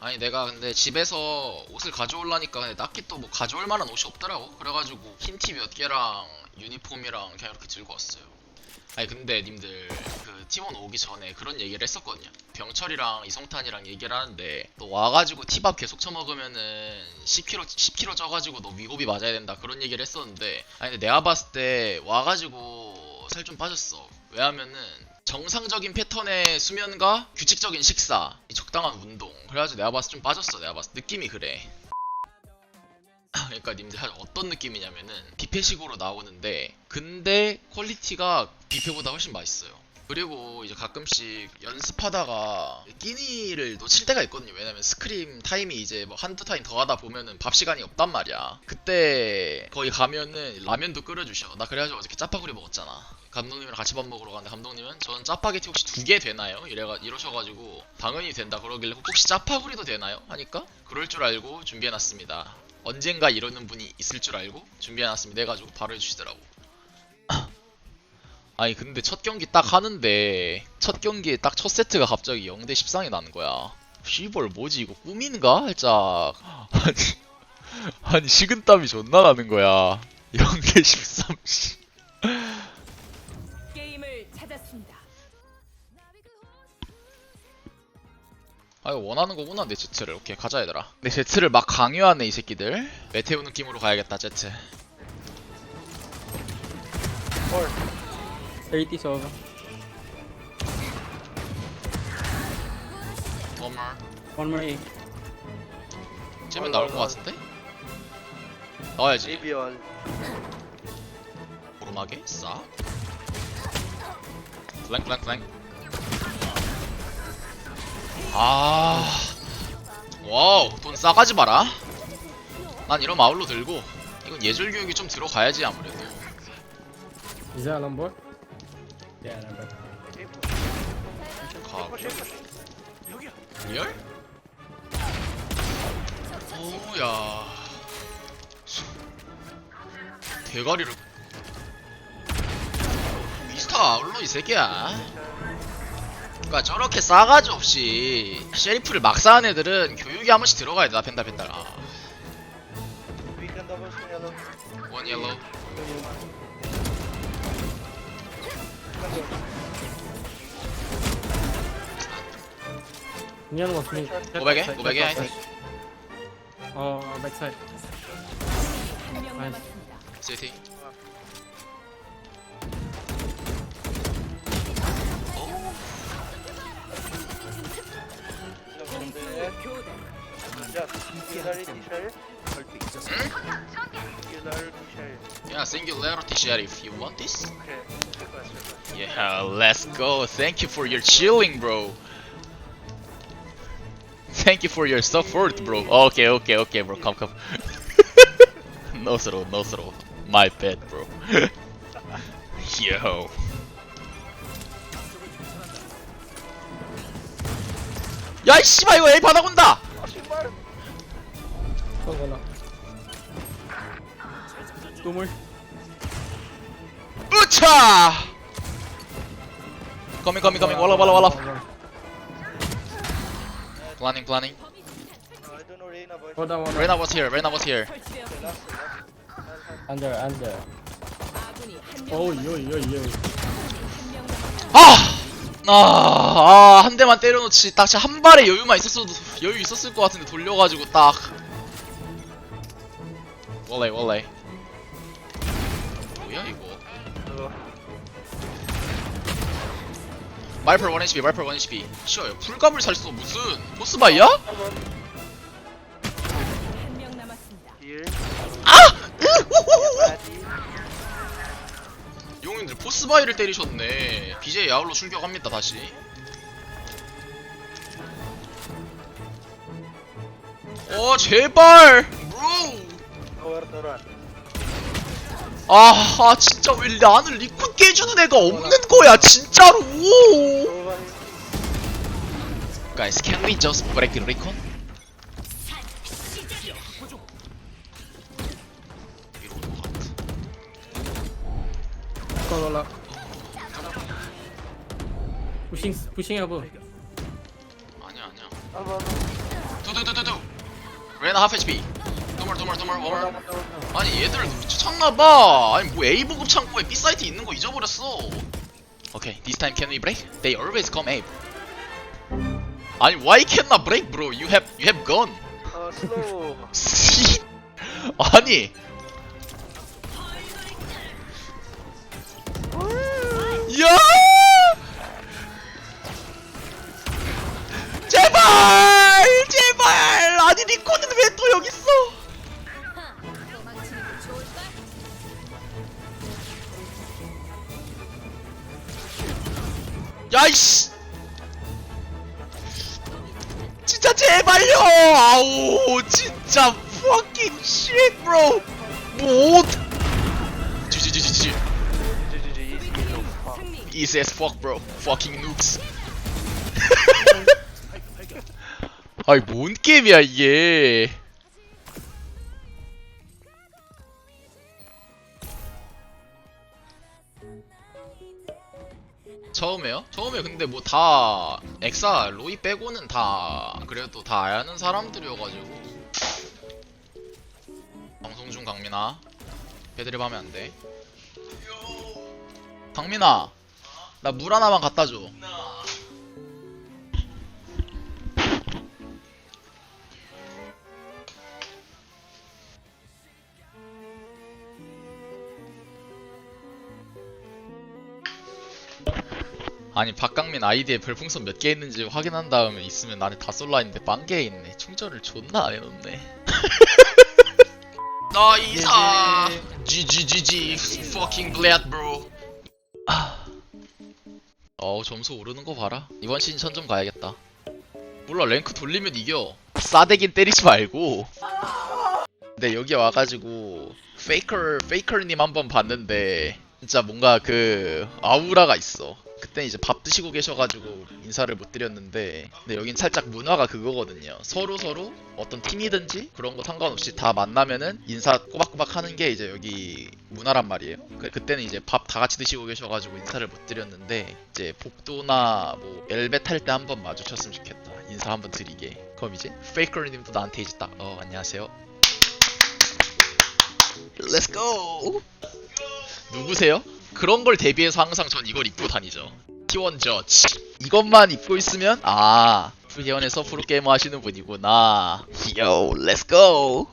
아니 내가 근데 집에서 옷을 가져올라니까 근데 딱히 또 뭐 가져올 만한 옷이 없더라고. 그래가지고 흰 티 몇 개랑 유니폼이랑 그냥 이렇게 들고 왔어요. 아니 근데 님들 그 팀원 오기 전에 그런 얘기를 했었거든요. 병철이랑 이성탄이랑 얘기를 하는데 너 와가지고 티밥 계속 처먹으면은 10kg 10kg 쪄가지고 너 위고비 맞아야 된다 그런 얘기를 했었는데 아니 근데 내가 봤을 때 와가지고 살 좀 빠졌어. 왜냐면은 정상적인 패턴의 수면과 규칙적인 식사, 이 적당한 운동. 그래가지고 내가 봤을 때 좀 빠졌어. 내가 봤을 때 느낌이 그래. 그러니까 님들 사실 어떤 느낌이냐면은 뷔페식으로 나오는데 근데 퀄리티가 뷔페보다 훨씬 맛있어요. 그리고 이제 가끔씩 연습하다가 끼니를 놓칠 때가 있거든요. 왜냐면 스크림 타임이 이제 뭐 한두 타임 더 하다 보면은 밥 시간이 없단 말이야. 그때 거기 가면은 라면도 끓여주셔. 나 그래가지고 어저께 짜파구리 먹었잖아. 감독님이랑 같이 밥 먹으러 갔는데 감독님은 저는 짜파게티 혹시 두 개 되나요? 이래가 이러셔가지고 당연히 된다 그러길래 혹시 짜파구리도 되나요? 하니까 그럴 줄 알고 준비해놨습니다. 언젠가 이러는 분이 있을 줄 알고 준비해놨습니다. 해가지고 바로 해주시더라고. 아니 근데 첫 경기 딱 하는데 첫 경기에 딱 첫 세트가 갑자기 0대 13이 나는 거야. 씨벌 뭐지 이거 꿈인가? 살짝 아니 아니 식은땀이 존나 나는 거야. 0대 13 씨. 게임을 찾았습니다. 아 이거 원하는 거구나 내 제트를 오케이 가자 얘들아 내 제트를 막 강요하네 이 새끼들 메테오 느낌으로 가야겠다 제트 80 over. One more A. 쟤면 나올 것 같은데? 나와야지 all. 오르막에 싹 플랭 플랭 플랭 아 와우 돈 싸가지 마라 난 이런 마을로 들고 이건 예절 교육이 좀 들어가야지 아무래도 Is that on board? Yeah, no, push it. 리얼? 오야. 대가리를. 미스터 아울러 이 새끼야. 그니까 저렇게 싸가지 없이 셰리프를 막 쌓은 애들은 교육이 한 번씩 들어가야 돼 펜달 펜달. 아 We can double swing yellow. 원 옐로우 Neon was me. Go back in, go back in, I think. Oh, backside. 한명 아이씨. 남았습니다. From there. 교대. Just killer T-shirt. Killer T-shirt. Yeah, singularity sheriff you want this? Okay. Request, request. Yeah, let's go. Thank you for your chilling, bro. Thank you for your support, bro. Okay, okay, okay, bro. Come, come. no throw, no throw. My bad, bro. Yo. 야, 이 씨발 이거 A 바닥 온다. 아, 신발! Oh. Two more. 으차. Coming, coming, coming. Wala, wala, wala. Planning, planning. No, I don't know Reina, boys. Hold on, one. Reyna was here. Reyna was here. 설치되었습니다. Last, last. Under, under. 아군이 한명 Oh, yo, yo, yo. 한명 남았습니다. 아! 아, 아, 한 대만 때려놓지. 딱 진짜 한 발에 여유만 있었어도 여유 있었을 것 같은데 돌려가지고 딱. 원래 원래. 뭐야 이거? 말펄 1 HP, 말펄 1 HP. 쉬어요. 풀갑을 살 수 무슨 보스바이야? 한 명 남았습니다. here. 아! 용인들 보스바이를 때리셨네. BJ 야울로 출격합니다 다시. 어 제발, 아, 아 진짜 왜 나는 리콘 깨주는 애가 없는 거야 진짜로. Guys, can we just break recon? Go, wala. Pushing, pushing above. 아니야 아니야 두두두두두 레나 하프 HP more, one more. 아니 얘들 미쳤나봐 아니 뭐 A 보급 창고에 B 사이트 있는 거 잊어버렸어 오케이 this time can we break? They always come A 아니 why cannot break bro you have you have gun Oh, slow. 씨. 아니 야이씨 진짜 제발요 아우 진짜 fucking shit bro 뭐 지지지지지 easy, as fuck bro fucking noobs 아이 뭔 게임이야 이게 처음에요? 처음에 근데 뭐 다 엑사 로이 빼고는 다 그래도 다 아는 사람들이어가지고. 방송 중 강민아. 배드립 하면 안돼. 강민아 나 물 하나만 갖다 줘 아니 박강민 아이디에 별풍선 몇 개 있는지 확인한 다음에 있으면 나는 다 쏠라 했는데 빵개 있네. 충전을 존나 안 해놓네. 나이사. GGGG fucking glad bro. 아. 어우 점수 오르는 거 봐라. 이번 시즌 천점 가야겠다. 몰라 랭크 돌리면 이겨. 싸대긴 때리지 말고. 근데 여기 와가지고 페이커 페이커님 한번 봤는데 진짜 뭔가 그 아우라가 있어 그때 이제 밥 드시고 계셔가지고 인사를 못 드렸는데 근데 여긴 살짝 문화가 그거거든요. 서로 서로 어떤 팀이든지 그런 거 상관없이 다 만나면은 인사 꼬박꼬박 하는 게 이제 여기 문화란 말이에요. 그, 그때는 이제 밥 다 같이 드시고 계셔가지고 인사를 못 드렸는데 이제 복도나 뭐 엘베 탈 때 한번 마주쳤으면 좋겠다. 인사 한번 드리게. 그럼 이제 페이커님도 나한테 이제 딱 어 안녕하세요. Go! 누구세요? 그런 걸 대비해서 항상 전 이걸 입고 다니죠. T1 저치. 이것만 입고 있으면 아, 프리원에서 프로게이머 하시는 분이구나. Yo, let's go.